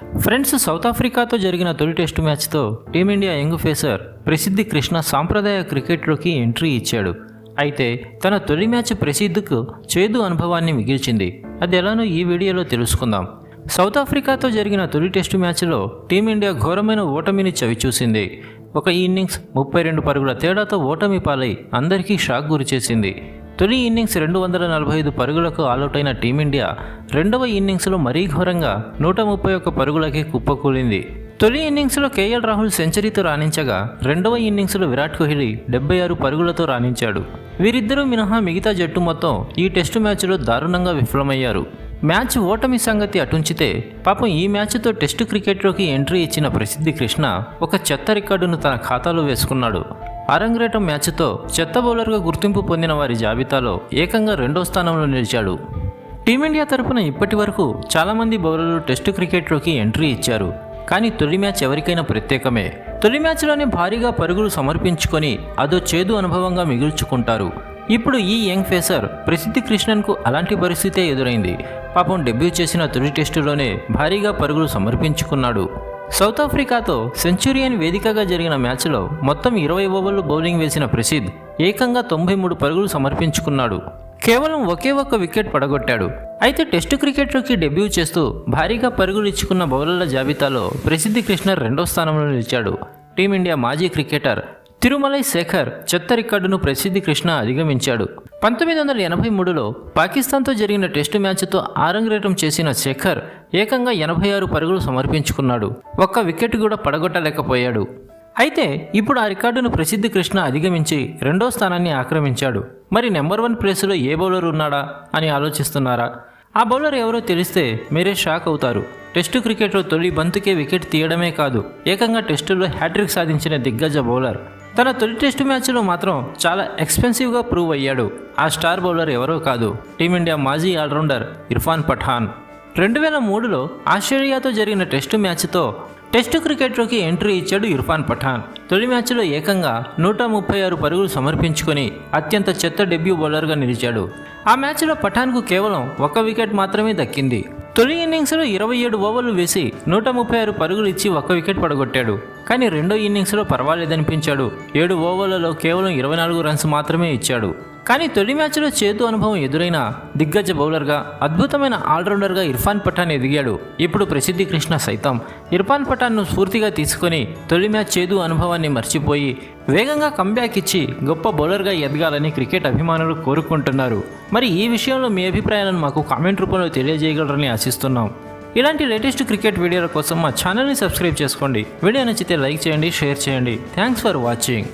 Friends south ఆఫ్రికాతో జరిగిన తొలి test మ్యాచ్తో team India young pacer Prasidh Krishna సాంప్రదాయ క్రికెట్లోకి ఎంట్రీ ఇచ్చాడు. అయితే తన తొలి మ్యాచ్ ప్రసిద్ధికు చేదు అనుభవాన్ని మిగిల్చింది. అది ఎలానో ఈ వీడియోలో తెలుసుకుందాం. సౌత్ ఆఫ్రికాతో జరిగిన తొలి టెస్టు మ్యాచ్లో టీమిండియా ఘోరమైన ఓటమిని చవిచూసింది. ఒక ఇన్నింగ్స్ ముప్పై రెండు పరుగుల తేడాతో ఓటమి పాలై అందరికీ షాక్ గురిచేసింది. తొలి ఇన్నింగ్స్ రెండు వందల నలభై ఐదు పరుగులకు ఆలౌట్ అయిన టీమిండియా రెండవ ఇన్నింగ్స్లో మరీ ఘోరంగా నూట ముప్పై ఒక్క పరుగులకే కుప్పకూలింది. తొలి ఇన్నింగ్స్లో కేఎల్ రాహుల్ సెంచరీతో రాణించగా రెండవ ఇన్నింగ్స్లో విరాట్ కోహ్లీ డెబ్బై ఆరు పరుగులతో రాణించాడు. వీరిద్దరూ మినహా మిగతా జట్టు మొత్తం ఈ టెస్టు మ్యాచ్లో దారుణంగా విఫలమయ్యారు. మ్యాచ్ ఓటమి సంగతి అటుంచితే పాపం ఈ మ్యాచ్తో టెస్టు క్రికెట్లోకి ఎంట్రీ ఇచ్చిన ప్రసిద్ధి కృష్ణ ఒక చెత్త రికార్డును తన ఖాతాలో వేసుకున్నాడు. అరంగ్రేటం మ్యాచ్తో చెత్త బౌలర్గా గుర్తింపు పొందిన వారి జాబితాలో ఏకంగా రెండో స్థానంలో నిలిచాడు. టీమిండియా తరపున ఇప్పటి వరకు చాలామంది బౌలర్లు టెస్టు క్రికెట్లోకి ఎంట్రీ ఇచ్చారు. కానీ తొలి మ్యాచ్ ఎవరికైనా ప్రత్యేకమే. తొలి మ్యాచ్లోనే భారీగా పరుగులు సమర్పించుకొని అదో చేదు అనుభవంగా మిగుల్చుకుంటారు. ఇప్పుడు ఈ యంగ్ ఫేసర్ ప్రసిద్ధి కృష్ణన్కు అలాంటి పరిస్థితే ఎదురైంది. పాపం డెబ్యూ చేసిన తొలి టెస్టులోనే భారీగా పరుగులు సమర్పించుకున్నాడు. సౌత్ ఆఫ్రికాతో సెంచురియన్ వేదికగా జరిగిన మ్యాచ్లో మొత్తం ఇరవై ఓవర్లు బౌలింగ్ వేసిన ప్రసిద్ ఏకంగా తొంభై మూడు పరుగులు సమర్పించుకున్నాడు. కేవలం ఒకే ఒక్క వికెట్ పడగొట్టాడు. అయితే టెస్టు క్రికెట్లోకి డెబ్యూ చేస్తూ భారీగా పరుగులు ఇచ్చుకున్న బౌలర్ల జాబితాలో ప్రసిద్ధి కృష్ణ రెండో స్థానంలో నిలిచాడు. టీమిండియా మాజీ క్రికెటర్ తిరుమలై శేఖర్ చెత్త రికార్డును ప్రసిద్ధి కృష్ణ అధిగమించాడు. పంతొమ్మిది వందల ఎనభై మూడులో పాకిస్తాన్తో జరిగిన టెస్టు మ్యాచ్తో ఆరంగేటం చేసిన శేఖర్ ఏకంగా ఎనభై ఆరు పరుగులు సమర్పించుకున్నాడు. ఒక్క వికెట్ కూడా పడగొట్టలేకపోయాడు. అయితే ఇప్పుడు ఆ రికార్డును ప్రసిద్ధి కృష్ణ అధిగమించి రెండో స్థానాన్ని ఆక్రమించాడు. మరి నెంబర్ వన్ ప్లేస్లో ఏ బౌలర్ ఉన్నాడా అని ఆలోచిస్తున్నారా? ఆ బౌలర్ ఎవరో తెలిస్తే మీరే షాక్ అవుతారు. టెస్టు క్రికెట్లో తొలి బంతుకే వికెట్ తీయడమే కాదు ఏకంగా టెస్టులో హ్యాట్రిక్ సాధించిన దిగ్గజ బౌలర్. తన తొలి టెస్టు మ్యాచ్లో మాత్రం చాలా ఎక్స్పెన్సివ్గా ప్రూవ్ అయ్యాడు. ఆ స్టార్ బౌలర్ ఎవరో కాదు. టీమిండియా మాజీ ఆల్రౌండర్ ఇర్ఫాన్ పఠాన్. రెండు వేల మూడులో ఆస్ట్రేలియాతో జరిగిన టెస్టు మ్యాచ్తో టెస్టు క్రికెట్లోకి ఎంట్రీ ఇచ్చాడు ఇర్ఫాన్ పఠాన్. తొలి మ్యాచ్లో ఏకంగా నూట ముప్పై ఆరు పరుగులు సమర్పించుకొని అత్యంత చెత్త డెబ్యూ బౌలర్గా నిలిచాడు. ఆ మ్యాచ్లో పఠాన్కు కేవలం ఒక వికెట్ మాత్రమే దక్కింది. తొలి ఇన్నింగ్స్లో ఇరవై ఏడు ఓవర్లు వేసి నూట ముప్పై ఆరు పరుగులు ఇచ్చి ఒక్క వికెట్ పడగొట్టాడు. కానీ రెండో ఇన్నింగ్స్లో పర్వాలేదనిపించాడు. ఏడు ఓవర్లలో కేవలం ఇరవై నాలుగు రన్స్ మాత్రమే ఇచ్చాడు. కానీ తొలి మ్యాచ్లో చేతు అనుభవం ఎదురైన దిగ్గజ బౌలర్గా అద్భుతమైన ఆల్రౌండర్గా ఇర్ఫాన్ పఠాన్ ఎదిగాడు ఇప్పుడు ప్రసిద్ధి కృష్ణ సైతం. ఇర్ఫాన్ పఠాన్ను స్ఫూర్తిగా తీసుకొని తొలి మ్యాచ్ చేదు అనుభవాన్ని మర్చిపోయి వేగంగా కంబ్యాక్ ఇచ్చి గొప్ప బౌలర్గా ఎదగాలని క్రికెట్ అభిమానులు కోరుకుంటున్నారు. మరి ఈ విషయంలో మీ అభిప్రాయాలను మాకు కామెంట్ రూపంలో తెలియజేయగలరని ఆశిస్తున్నాం. ఇలాంటి లేటెస్ట్ క్రికెట్ వీడియోల కోసం మా ఛానల్ని సబ్స్క్రైబ్ చేసుకోండి. వీడియో నచ్చితే లైక్ చేయండి షేర్ చేయండి. Thanks for watching